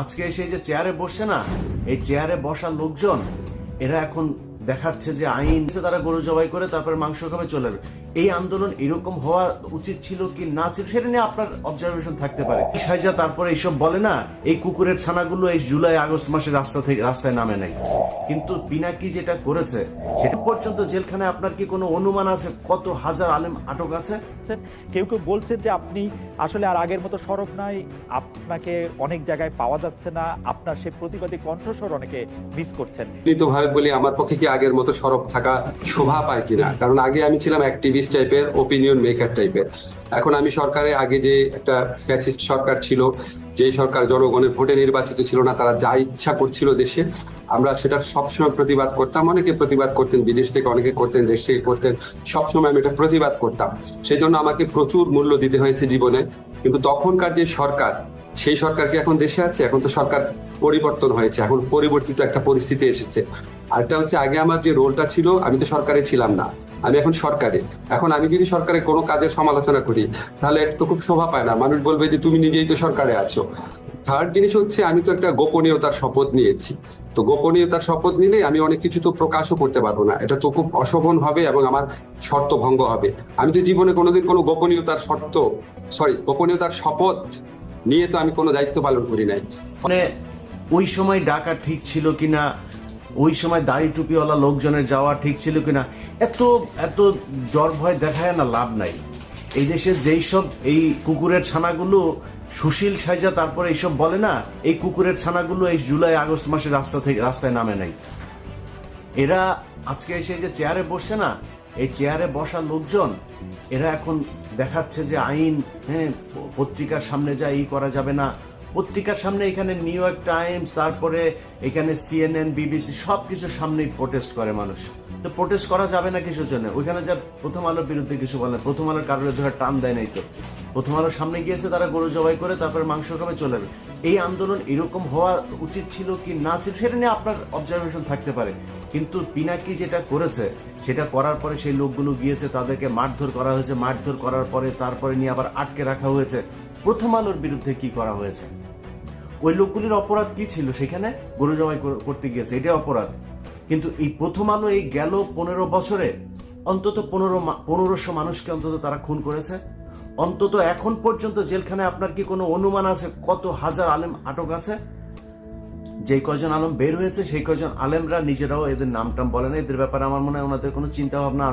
আজকে এসে যে চেয়ারে বসছে না, এই চেয়ারে বসা লোকজন, এরা এখন দেখাচ্ছে যে আইন, তারা গরু জবাই করে তারপরে মাংস খাবে, চলে যাবে। এই আন্দোলন এরকম হওয়া উচিত ছিল কি না ছিল সেটা নিয়ে আপনার অবজারভেশন থাকতে পারে। সাইজা তারপরে এইসব বলে না এই কুকুরের ছানাগুলো এই জুলাই আগস্ট মাসে রাস্তা থেকে রাস্তায় নামে নাই। কিন্তু পিনাকি যেটা করেছে সেটা পর্যন্ত জেলখানায় আপনার কি কোনো অনুমান আছে? কত হাজার আলেম আটক আছে? কেউ কেউ বলছেন যে আপনি আসলে আর আগের মতো সরব নাই আপনাকে অনেক জায়গায় পাওয়া যাচ্ছে না আপনার সে প্রতিবাদী কণ্ঠস্বর অনেকে মিস করছেন। ভাবে বলি আমার পক্ষে কি আগের মতো সরব থাকা শোভা পায় কিনা? কারণ আগে আমি ছিলাম অ্যাক্টিভিস্ট টাইপের ওপিনিয়ন মেকার টাইপের এখন আমি সরকারে আগে যে একটা ফ্যাসিস্ট সরকার ছিল যে সরকার জনগণের ভোটে নির্বাচিত ছিল না, তারা যা ইচ্ছা করছিল দেশে, আমরা সেটার সবসময় প্রতিবাদ করতাম। অনেকে প্রতিবাদ করতেন, বিদেশ থেকে অনেকে করতেন, দেশ থেকে করতেন, সবসময় আমি এটা প্রতিবাদ করতাম। সেই জন্য আমাকে প্রচুর মূল্য দিতে হয়েছে জীবনে। কিন্তু তখনকার যে সরকার, সেই সরকার কি এখন দেশে আছে? এখন তো সরকার পরিবর্তন হয়েছে। এখন পরিবর্তিত একটা পরিস্থিতি এসেছে। আরেকটা হচ্ছে আগে আমার যে রোলটা ছিল, আমি তো সরকারে ছিলাম না। আমি এখন সরকারে। এখন আমি যদি সরকারে কোনো কাজের সমালোচনা করি, তাহলে এটা তো খুব শোভা পায় না। মানুষ বলবে যে, তুমি নিজেই তো সরকারে আছো। থার্ড জিনিস হচ্ছে, আমি তো একটা গোপনীয়তার শপথ নিয়েছি। তো গোপনীয়তার শপথ নিলে আমি অনেক কিছু তো প্রকাশও করতে পারব না। এটা তো খুব অশোভন হবে এবং আমার শর্ত ভঙ্গ হবে। আমি তো জীবনে কোনোদিন কোনো গোপনীয়তার শর্ত সরি গোপনীয়তার শপথ নিয়ে তো আমি কোনো দায়িত্ব পালন করি নাই। মানে ওই সময় ডাকা ঠিক ছিল কিনা ওই সময় দাড়ি টুপিওয়ালা লোকজনের যাওয়া ঠিক ছিল কিনা, এত এত জ্বর ভয় দেখায় না, লাভ নাই। এই দেশে যেই সব এই কুকুরের ছানাগুলো, সুশীল সাইজা তারপরে এইসব বলে না, এই কুকুরের ছানাগুলো এই জুলাই, আগস্ট মাসে রাস্তা থেকে, রাস্তায় নামে নাই। এরা আজকে এসে যে চেয়ারে বসছে না, এই চেয়ারে বসা লোকজন, এরা এখন দেখাচ্ছে যে আইন হ্যাঁ পত্রিকার সামনে যা ই করা যাবে না পত্রিকার সামনে এখানে নিউ ইয়র্ক টাইমস তারপরে এখানে সিএনএন বিবিসি সব কিছুর সামনেই প্রোটেস্ট করে মানুষ। তো প্রোটেস্ট করা যাবে না কিছুর জন্য। ওইখানে যা প্রথম আলোর বিরুদ্ধে কিছু বলে প্রথম আলোর কারোর ধরে টান দেয় নাই তো। প্রথম আলোর সামনে গিয়েছে, তারা গরু জবাই করে তারপরে মাংস খাবে, চলে যাবে। এই আন্দোলন এরকম হওয়া উচিত ছিল কি না ছিল, সেটা নিয়ে আপনার অবজারভেশন থাকতে পারে। কিন্তু পিনাকি যেটা করেছে, সেটা করার পরে সেই লোকগুলো গিয়েছে, তাদেরকে মারধর করা হয়েছে। মারধর করার পরে তারপরে নিয়ে আবার আটকে রাখা হয়েছে। প্রথম আলোর বিরুদ্ধে কি করা হয়েছে? ওই লোকগুলির অপরাধ কি ছিল? সেখানে গরু জমাই করতে গিয়েছে। এটা অপরাধ। কিন্তু এই প্রথম আলো এই গেল পনেরো বছরে। অন্তত পনেরো পনেরোশো মানুষকে অন্তত তারা খুন করেছে। অন্তত এখন পর্যন্ত জেলখানায় আপনার কি কোনো অনুমান আছে? কত হাজার আলেম আটক আছে? যে কজন আলম বের হয়েছে, সেই কজন আলেমরা নিজেরাও এদের নাম টাম বলে না। এদের ব্যাপারে আমার মনে হয় ওনাদের কোনো চিন্তা ভাবনা